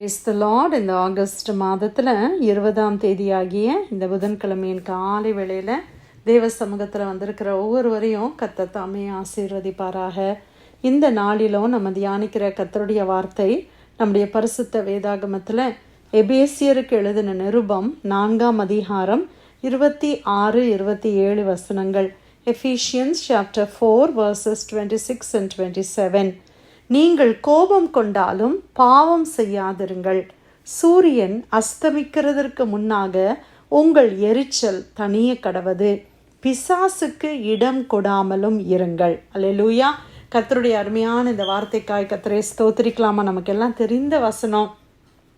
Is the lord இந்த August மாதத்தில் இருபதாம் தேதியாகிய இந்த புதன்கிழமையின் காலை வேளையில் தேவ சமூகத்தில் வந்திருக்கிற ஒவ்வொருவரையும் கத்த தாமே ஆசீர்வதிப்பாராக. இந்த நாளிலும் நம்ம தியானிக்கிற கத்தருடைய வார்த்தை நம்முடைய பரிசுத்த வேதாகமத்தில் எபேசியருக்கு எழுதின நிருபம் நான்காம் அதிகாரம் இருபத்தி ஆறு இருபத்தி ஏழு வசனங்கள். Ephesians chapter four verses twenty six and twenty seven நீங்கள் கோபம் கொண்டாலும் பாவம் செய்யாதிருங்கள். சூரியன் அஸ்தமிக்கிறதற்கு முன்னாக உங்கள் எரிச்சல் தனிய கடவது. பிசாசுக்கு இடம் கொடாமலும் இருங்கள். அல்லூயா கத்தருடைய அருமையான இந்த வார்த்தைக்காய் கத்தரை ஸ்தோத்திரிக்கலாமா? நமக்கெல்லாம் தெரிந்த வசனம்.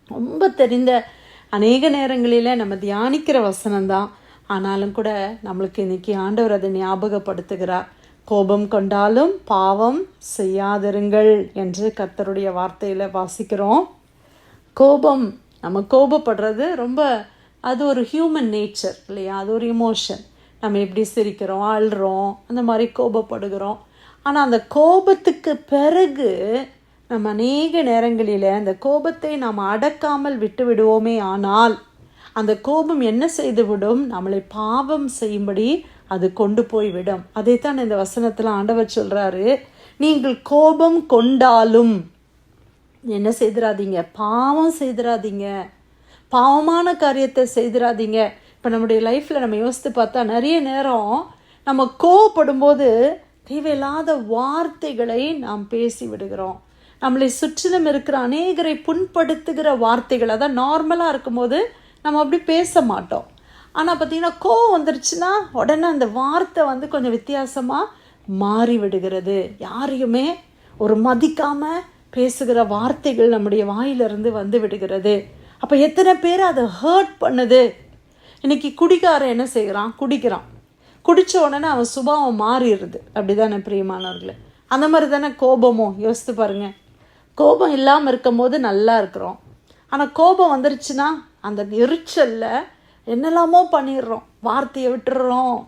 ரொம்ப தெரிந்த அநேக நேரங்களில் நம்ம தியானிக்கிற வசனம்தான். ஆனாலும் கூட நம்மளுக்கு இன்னைக்கு ஆண்டவர் அதை ஞாபகப்படுத்துகிறார். கோபம் கொண்டாலும் பாவம் செய்யாதிருங்கள் என்று கர்த்தருடைய வார்த்தையில் வாசிக்கிறோம். கோபம் நம்ம கோபப்படுறது ரொம்ப அது ஒரு ஹியூமன் நேச்சர் இல்லையா? அது ஒரு இமோஷன் நம்ம எப்படி சிரிக்கிறோம் அழுறோம் அந்த மாதிரி கோபப்படுகிறோம். ஆனால் அந்த கோபத்துக்கு பிறகு நம்ம அநேக நேரங்களில் அந்த கோபத்தை நாம் அடக்காமல் விட்டு விடுவோமே ஆனால் அந்த கோபம் என்ன செய்துவிடும்? நம்மளை பாவம் செய்யும்படி அது கொண்டு போய் விடும். அதைத்தான் இந்த வசனத்தில் ஆண்டவர் சொல்கிறாரு நீங்கள் கோபம் கொண்டாலும் என்ன செய்திடாதீங்க பாவம் செய்திடாதீங்க பாவமான காரியத்தை செய்திடாதீங்க இப்போ நம்முடைய லைஃப்பில் நம்ம யோசித்து பார்த்தா நிறைய நேரம் நம்ம கோவப்படும்போது தேவையில்லாத வார்த்தைகளை நாம் பேசி விடுகிறோம். நம்மளை சுற்றிலும் இருக்கிற அநேகரை புண்படுத்துகிற வார்த்தைகள் அதான் நார்மலாக இருக்கும்போது நம்ம அப்படி பேச மாட்டோம். ஆனால் பார்த்தீங்கன்னா கோவம் வந்துருச்சுன்னா உடனே அந்த வார்த்தை வந்து கொஞ்சம் வித்தியாசமாக மாறி விடுகிறது யாரையுமே ஒரு மதிக்காமல் பேசுகிற வார்த்தைகள் நம்முடைய வாயிலிருந்து வந்து விடுகிறது. அப்போ எத்தனை பேர் அதை ஹர்ட் பண்ணுது? இன்னைக்கு குடிக்காரன் என்ன செய்கிறான் குடிக்கிறான். குடித்த உடனே அவன் சுபாவம் மாறிடுது. அப்படி தானே பிரியமானவர்களே? அந்த மாதிரி தானே கோபமும். யோசித்து பாருங்கள் கோபம் இல்லாமல் இருக்கும் போது நல்லா இருக்கிறோம். ஆனால் கோபம் வந்துருச்சுன்னா அந்த எரிச்சலில் என்னெல்லாமோ பண்ணிடுறோம். வார்த்தையை விட்டுடுறோம்.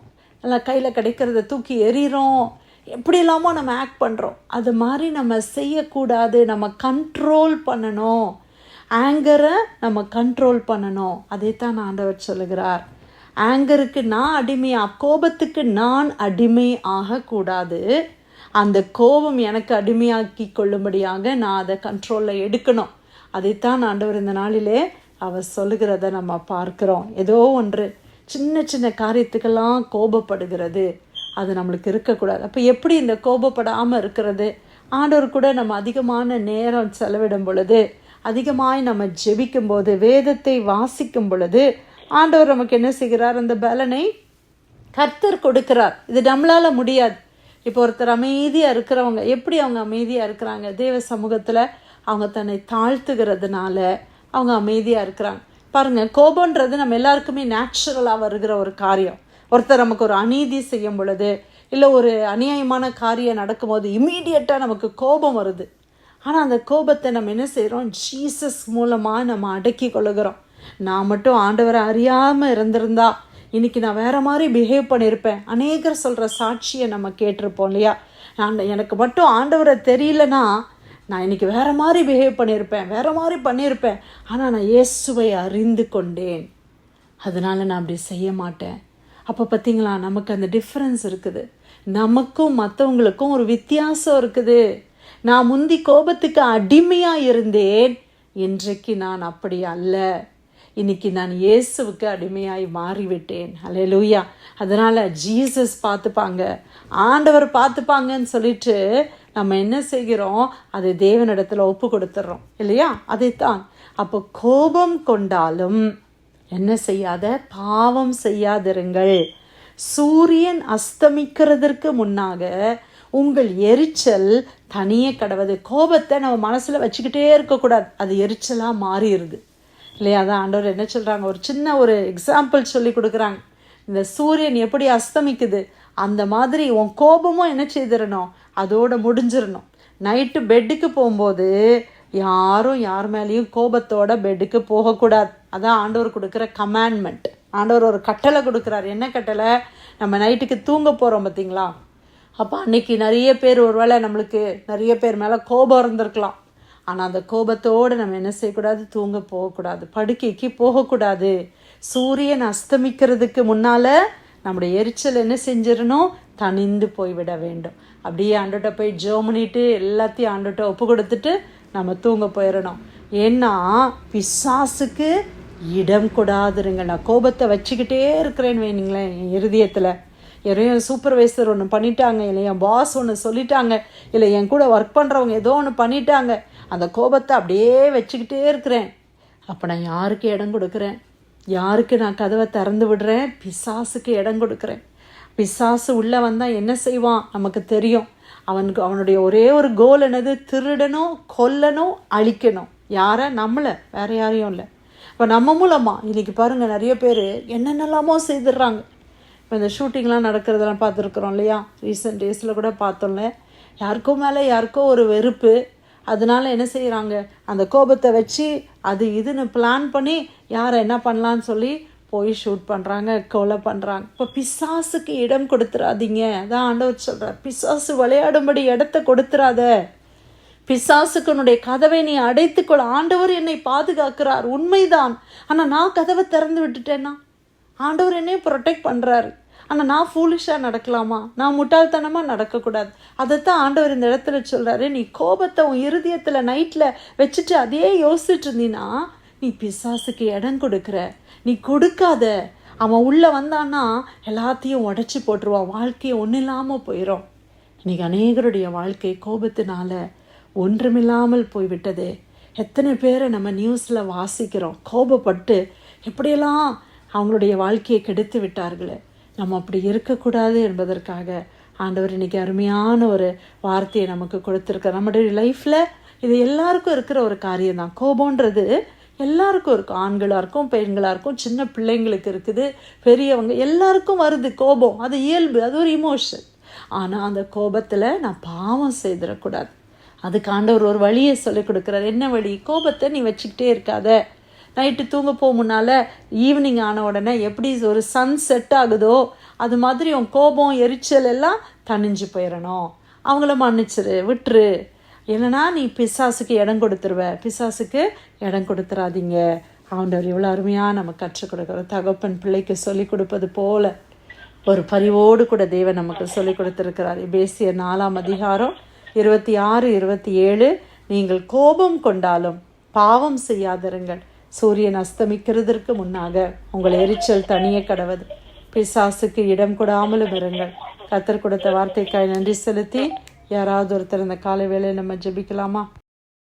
நல்லா கையில் கிடைக்கிறத தூக்கி எறிகிறோம் எப்படி இல்லாமல் நம்ம ஆக்ட் பண்ணுறோம் அது மாதிரி நம்ம செய்யக்கூடாது. நம்ம கண்ட்ரோல் பண்ணணும். ஆங்கரை நம்ம கண்ட்ரோல் பண்ணணும். அதைத்தான் ஆண்டவர் சொல்லுகிறார். ஆங்கருக்கு நான் அடிமையாக கோபத்துக்கு நான் அடிமை ஆகக்கூடாது. அந்த கோபம் எனக்கு அடிமையாக்கி கொள்ளும்படியாக நான் அதை கண்ட்ரோலில் எடுக்கணும். அதைத்தான் ஆண்டவர் இந்த நாளிலே அவர் சொல்லுகிறத நம்ம பார்க்குறோம். ஏதோ ஒன்று சின்ன சின்ன காரியத்துக்கெல்லாம் கோபப்படுகிறது. அது நம்மளுக்கு இருக்கக்கூடாது. அப்போ எப்படி இந்த கோபப்படாமல் இருக்கிறது? ஆண்டவர் கூட நம்ம அதிகமான நேரம் செலவிடும் பொழுது அதிகமாய் நம்ம ஜெபிக்கும் போது வேதத்தை வாசிக்கும் பொழுது ஆண்டவர் நமக்கு என்ன செய்கிறார்? அந்த பலனை கர்த்தர் கொடுக்கிறார். இது நம்மளால் முடியாது. இப்போ ஒருத்தர் அமைதியாக இருக்கிறவங்க எப்படி அவங்க அமைதியாக இருக்கிறாங்க? தேவ சமூகத்தில் அவங்க தன்னை தாழ்த்துகிறதுனால அவங்க அமைதியாக இருக்கிறாங்க. பாருங்கள் கோபன்றது நம்ம எல்லாருக்குமே நேச்சுரலாக வருகிற ஒரு காரியம். ஒருத்தர் நமக்கு ஒரு அநீதி செய்யும் பொழுது இல்லை ஒரு அநியாயமான காரியம் நடக்கும்போது இம்மீடியட்டாக நமக்கு கோபம் வருது. ஆனால் அந்த கோபத்தை நம்ம என்ன செய்கிறோம் ஜீசஸ் மூலமாக நம்ம அடக்கி கொள்ளுகிறோம். நான் மட்டும் ஆண்டவரை அறியாமல் இருந்திருந்தா இன்றைக்கி நான் வேறு மாதிரி பிஹேவ் பண்ணியிருப்பேன் அநேகர் சொல்கிற சாட்சியை நம்ம கேட்டிருப்போம் இல்லையா? நான் எனக்கு மட்டும் ஆண்டவரை தெரியலனா நான் இன்னைக்கு வேறு மாதிரி பிஹேவ் பண்ணியிருப்பேன் வேறு மாதிரி பண்ணியிருப்பேன். ஆனால் நான் இயேசுவை அறிந்து கொண்டேன். அதனால் நான் அப்படி செய்ய மாட்டேன். அப்போ பார்த்தீங்களா நமக்கு அந்த டிஃப்ரென்ஸ் இருக்குது. நமக்கும் மற்றவங்களுக்கும் ஒரு வித்தியாசம் இருக்குது. நான் முந்தி கோபத்துக்கு அடிமையாக இருந்தேன். இன்றைக்கு நான் அப்படி அல்ல. இன்னைக்கு நான் இயேசுவுக்கு அடிமையாய் மாறிவிட்டேன். அல்ல லூயா அதனால் ஜீசஸ் பார்த்துப்பாங்க. ஆண்டவர் பார்த்துப்பாங்கன்னு சொல்லிட்டு நம்ம என்ன செய்கிறோம்? அது தேவனிடத்தில் ஒப்பு கொடுத்துட்றோம் இல்லையா? அதைத்தான். அப்போ கோபம் கொண்டாலும் என்ன செய்யாத? பாவம் செய்யாதிருங்கள். சூரியன் அஸ்தமிக்கிறதற்கு முன்னாக உங்கள் எரிச்சல் தனியே கடவுது. கோபத்தை நம்ம மனசில் வச்சுக்கிட்டே இருக்கக்கூடாது. அது எரிச்சலாக மாறிடுது. இல்லையா? அதான் ஆண்டவர் என்ன சொல்கிறாங்க ஒரு சின்ன ஒரு எக்ஸாம்பிள் சொல்லி கொடுக்குறாங்க. இந்த சூரியன் எப்படி அஸ்தமிக்குது? அந்த மாதிரி உன் கோபமும் என்ன செய்திடணும்? அதோட முடிஞ்சிடணும் நைட்டு பெட்டுக்கு போகும்போது யாரும் யார் மேலேயும் கோபத்தோட பெட்டுக்கு போகக்கூடாது. அதான் ஆண்டவர் கொடுக்குற கமாண்ட்மெண்ட் ஆண்டவர் ஒரு கட்டளை கொடுக்குறாரு. என்ன கட்டளை? நம்ம நைட்டுக்கு தூங்க போகிறோம் பார்த்தீங்களா அப்போ அன்னைக்கு நிறைய பேர் ஒருவேளை நம்மளுக்கு நிறைய பேர் மேலே கோபம் இருந்திருக்கலாம். ஆனால் அந்த கோபத்தோடு நம்ம என்ன செய்யக்கூடாது? தூங்க போகக்கூடாது. படுக்கைக்கு போகக்கூடாது. சூரியன் அஸ்தமிக்கிறதுக்கு முன்னால் நம்முடைய எரிச்சல் என்ன செஞ்சிடணும்? தணிந்து போய்விட வேண்டும். அப்படியே ஆண்டுகிட்ட போய் ஜோ பண்ணிட்டு எல்லாத்தையும் ஆண்டுகிட்ட ஒப்பு கொடுத்துட்டு நம்ம தூங்க போயிடணும் ஏன்னா பிசாசுக்கு இடம் கூடாதுருங்க. நான் கோபத்தை வச்சுக்கிட்டே இருக்கிறேன்னு வைங்களேன் என் இருதயத்தில். யாரையும் சூப்பர்வைசர் ஒன்று பண்ணிட்டாங்க இல்லை என் பாஸ் ஒன்று சொல்லிட்டாங்க இல்லை என் கூட ஒர்க் பண்ணுறவங்க ஏதோ ஒன்று பண்ணிட்டாங்க. அந்த கோபத்தை அப்படியே வச்சுக்கிட்டே இருக்கிறேன். அப்போ நான் யாருக்கு இடம் கொடுக்குறேன்? யாருக்கு நான் கதவை திறந்து விடுறேன்? பிசாசுக்கு இடம் கொடுக்குறேன். பிசாசு உள்ளே வந்தால் என்ன செய்வான்? நமக்கு தெரியும். அவனுக்கு அவனுடைய ஒரே ஒரு கோல் என்னது? திருடணும் கொல்லணும் அழிக்கணும். யாரை? நம்மளை. வேற யாரையும் இல்லை. இப்போ நம்ம மூலமாக இன்றைக்கி பாருங்கள் நிறைய பேர் என்னென்னலாமோ செய்துடுறாங்க. இப்போ இந்த ஷூட்டிங்லாம் நடக்கிறதெல்லாம் பார்த்துருக்குறோம் இல்லையா? ரீசெண்ட் டேஸில் கூட பார்த்தோம்ல. யாருக்கோ மேலே யாருக்கோ ஒரு வெறுப்பு. அதனால என்ன செய்கிறாங்க அந்த கோபத்தை வச்சு அது இதுன்னு பிளான் பண்ணி யாரை என்ன பண்ணலான்னு சொல்லி போய் ஷூட் பண்ணுறாங்க கொலை பண்ணுறாங்க இப்போ பிசாசுக்கு இடம் கொடுத்துறாதீங்க. அதான் ஆண்டவர் சொல்கிறார் பிசாசு விளையாடும்படி இடத்த கொடுத்துறாத. பிசாசுக்கனுடைய கதவை நீ அடைத்துக்கொள். ஆண்டவர் என்னை பாதுகாக்கிறார். உண்மைதான். ஆனால் நான் கதவை திறந்து விட்டுட்டேன்னா? ஆண்டவர் என்னையும் ப்ரொடெக்ட் பண்ணுறாரு ஆனால் நான் ஃபூலிஷாக நடக்கலாமா? நான் முட்டாள்தனமாக நடக்கக்கூடாது. அதைத்தான் ஆண்டவர் இந்த இடத்துல சொல்கிறாரு நீ கோபத்தை உன் இருதயத்தில் நைட்டில் வச்சுட்டு அதையே யோசிச்சுட்டு இருந்தீன்னா நீ பிசாசுக்கு இடம் கொடுக்குற. நீ கொடுக்காத. அவன் உள்ளே வந்தான்னா எல்லாத்தையும் உடச்சி போட்டுருவான். வாழ்க்கையை ஒன்றும் இல்லாமல் போயிடும் இன்றைக்கி அநேகருடைய வாழ்க்கை கோபத்தினால ஒன்றுமில்லாமல் போய்விட்டது. எத்தனை பேரை நம்ம நியூஸில் வாசிக்கிறோம் கோபப்பட்டு எப்படியெல்லாம் அவங்களுடைய வாழ்க்கையை கெடுத்து விட்டார்களே. நம்ம அப்படி இருக்கக்கூடாது என்பதற்காக ஆண்டவர் இன்னைக்கு அருமையான ஒரு வார்த்தையை நமக்கு கொடுத்துருக்க நம்முடைய லைஃப்பில் இது எல்லாருக்கும் இருக்கிற ஒரு காரியம் தான் கோபம்ன்றது எல்லாருக்கும் இருக்கும். ஆண்களாக இருக்கும் பெண்களாக இருக்கும் சின்ன பிள்ளைங்களுக்கு இருக்குது பெரியவங்க எல்லாருக்கும் வருது கோபம். அது இயல்பு அது ஒரு இமோஷன் ஆனால் அந்த கோபத்தில் நான் பாவம் செய்திடக்கூடாது. அதுக்கு ஆண்டவர் ஒரு வழியை சொல்லிக் கொடுக்குறாரு. என்ன வழி? கோபத்தை நீ வச்சுக்கிட்டே இருக்காத. நைட்டு தூங்க போக முன்னால் ஈவினிங் ஆன உடனே எப்படி ஒரு சன் செட் ஆகுதோ அது மாதிரி உன் கோபம் எரிச்சல் எல்லாம் தணிஞ்சு போயிடணும் அவங்கள மன்னிச்சிரு விட்டுரு. இல்லைனா நீ பிசாசுக்கு இடம் கொடுத்துருவ. பிசாசுக்கு இடம் கொடுத்துறாதீங்க. ஆண்டவர் இவ்வளோ அருமையாக நம்ம கற்றுக் கொடுக்குறோம் தகப்பன் பிள்ளைக்கு சொல்லிக் கொடுப்பது போல ஒரு பரிவோடு கூட தேவன் நமக்கு சொல்லிக் கொடுத்துருக்கிறார். பேசிய நாலாம் அதிகாரம் இருபத்தி ஆறு இருபத்தி ஏழு. நீங்கள் கோபம் கொண்டாலும் பாவம் செய்யாதிருங்கள். சூரியன் அஸ்தமிக்கிறதற்கு முன்னாக உங்கள் எரிச்சல் தனிய கடவது. பிசாசுக்கு இடம் கொடாமலும் இருங்கள். கத்தர் கொடுத்த வார்த்தைக்காய் நன்றி செலுத்தி யாராவது ஒருத்தர் இந்த காலை வேலையை நம்ம ஜெபிக்கலாமா?